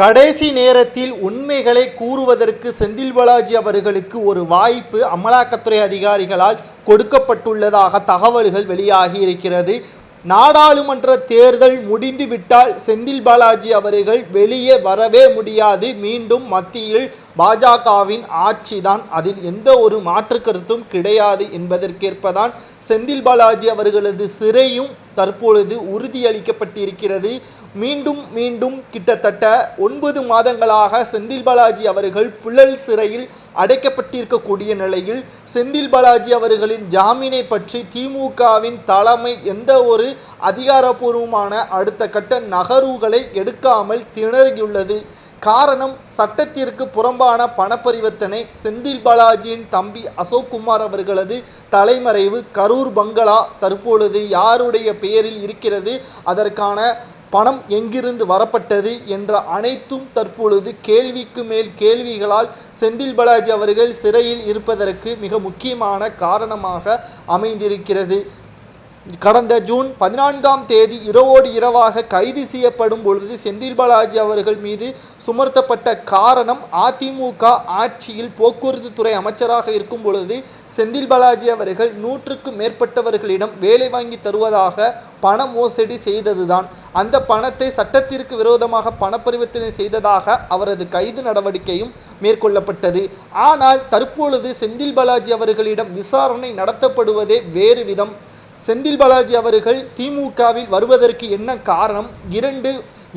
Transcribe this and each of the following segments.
கடைசி நேரத்தில் உண்மைகளை கூறுவதற்கு செந்தில் பாலாஜி அவர்களுக்கு ஒரு வாய்ப்பு அமலாக்கத்துறை அதிகாரிகளால் கொடுக்கப்பட்டுள்ளதாக தகவல்கள் வெளியாகி இருக்கிறது. நாடாளுமன்ற தேர்தல் முடிந்துவிட்டால் செந்தில் பாலாஜி அவர்கள் வெளியே வரவே முடியாது. மீண்டும் மத்தியில் பாஜகவின் ஆட்சிதான் அதில் எந்த ஒரு மாற்று கருத்தும் கிடையாது என்பதற்கேற்பதான் செந்தில் பாலாஜி அவர்களது சிறையும் தற்பொழுது உறுதியளிக்கப்பட்டிருக்கிறது. மீண்டும் மீண்டும் கிட்டத்தட்ட ஒன்பது மாதங்களாக செந்தில் பாலாஜி அவர்கள் புழல் சிறையில் அடைக்கப்பட்டிருக்கக்கூடிய நிலையில் செந்தில் பாலாஜி அவர்களின் ஜாமீனை பற்றி திமுகவின் தலைமை எந்த ஒரு அதிகாரப்பூர்வமான அடுத்த கட்ட நகர்வுகளை எடுக்காமல் திணறியுள்ளது. காரணம் சட்டத்திற்கு புறம்பான பணப்பரிவர்த்தனை. செந்தில் பாலாஜியின் தம்பி அசோக் குமார் அவர்களது தலைமறைவு. கரூர் பங்களா தற்பொழுது யாருடைய பெயரில் இருக்கிறது? அதற்கான பணம் எங்கிருந்து வரப்பட்டது? என்ற அனைத்தும் தற்பொழுது கேள்விக்கு மேல் கேள்விகளால் செந்தில் பாலாஜி அவர்கள் சிறையில் இருப்பதற்கு மிக முக்கியமான காரணமாக அமைந்திருக்கிறது. கடந்த ஜூன் பதினான்காம் தேதி இரவோடு இரவாக கைது செய்யப்படும் பொழுது செந்தில் பாலாஜி அவர்கள் மீது சுமர்த்தப்பட்ட காரணம் அதிமுக ஆட்சியில் போக்குவரத்து துறை அமைச்சராக இருக்கும் பொழுது செந்தில் பாலாஜி அவர்கள் நூற்றுக்கும் மேற்பட்டவர்களிடம் வேலை வாங்கி தருவதாக பண மோசடி செய்ததுதான். அந்த பணத்தை சட்டத்திற்கு விரோதமாக பணப்பரிவர்த்தனை செய்ததாக அவரது கைது நடவடிக்கையும் மேற்கொள்ளப்பட்டது. ஆனால் தற்பொழுது செந்தில் பாலாஜி அவர்களிடம் விசாரணை நடத்தப்படுவதே வேறு விதம். செந்தில் பாலாஜி அவர்கள் திமுகவில் வருவதற்கு என்ன காரணம்? இரண்டு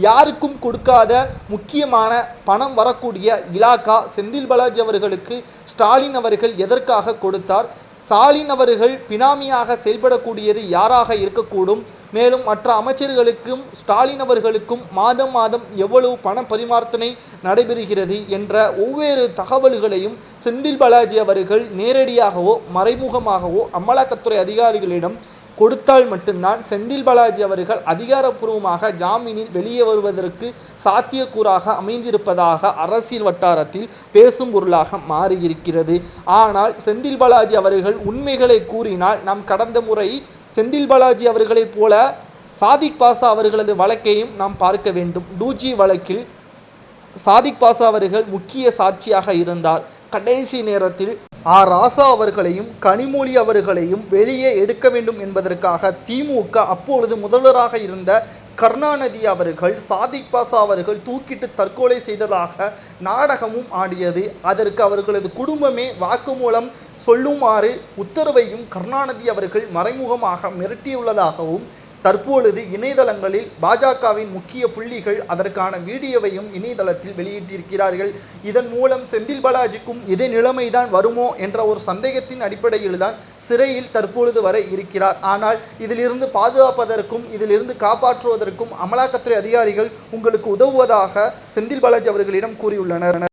யாருக்கும் கொடுக்காத முக்கியமான பணம் வரக்கூடிய இலாக்கா செந்தில் பாலாஜி அவர்களுக்கு ஸ்டாலின் அவர்கள் எதற்காக கொடுத்தார்? ஸ்டாலின் அவர்கள் பினாமியாக செயல்படக்கூடியது யாராக இருக்கக்கூடும்? மேலும் மற்ற அமைச்சர்களுக்கும் ஸ்டாலின் அவர்களுக்கும் மாதம் மாதம் எவ்வளவு பண பரிமார்த்தனை நடைபெறுகிறது என்ற ஒவ்வொரு தகவல்களையும் செந்தில் பாலாஜி அவர்கள் நேரடியாகவோ மறைமுகமாகவோ அமலாக்கத்துறை அதிகாரிகளிடம் கொடுத்தால் மட்டும்தான் செந்தில் பாலாஜி அவர்கள் அதிகாரப்பூர்வமாக ஜாமீனில் வெளியே வருவதற்கு சாத்தியக்கூறாக அமைந்திருப்பதாக அரசியல் வட்டாரத்தில் பேசும் பொருளாக மாறியிருக்கிறது. ஆனால் செந்தில் பாலாஜி அவர்கள் உண்மைகளை கூறினால் நாம் கடந்த முறை செந்தில் பாலாஜி அவர்களைப் போல சாதிக் பாசா அவர்களது வழக்கையும் நாம் பார்க்க வேண்டும். டூஜி வழக்கில் சாதிக் பாசா அவர்கள் முக்கிய சாட்சியாக இருந்தார். கடைசி நேரத்தில் ஆ ராசா அவர்களையும் கனிமொழி அவர்களையும் வெளியே எடுக்க வேண்டும் என்பதற்காக திமுக அப்பொழுது முதல்வராக இருந்த கருணாநிதி அவர்கள் சாதிக் பாசா அவர்கள் தூக்கிட்டு தற்கொலை செய்ததாக நாடகமும் ஆடியது. அதற்கு அவர்களது குடும்பமே வாக்குமூலம் சொல்லுமாறு உத்தரவையும் கருணாநிதி அவர்கள் மறைமுகமாக மிரட்டியுள்ளதாகவும் தற்பொழுது இணையதளங்களில் பாஜகவின் முக்கிய புள்ளிகள் அதற்கான வீடியோவையும் இணையதளத்தில் வெளியிட்டிருக்கிறார்கள். இதன் மூலம் செந்தில் பாலாஜிக்கும் இதே நிலைமைதான் வருமோ என்ற ஒரு சந்தேகத்தின் அடிப்படையில் தான் சிறையில் தற்பொழுது வரை இருக்கிறார். ஆனால் இதிலிருந்து பாதுகாப்பதற்கும் இதிலிருந்து காப்பாற்றுவதற்கும் அமலாக்கத்துறை அதிகாரிகள் உங்களுக்கு உதவுவதாக செந்தில் பாலாஜி அவர்களிடம் கூறியுள்ளனர்.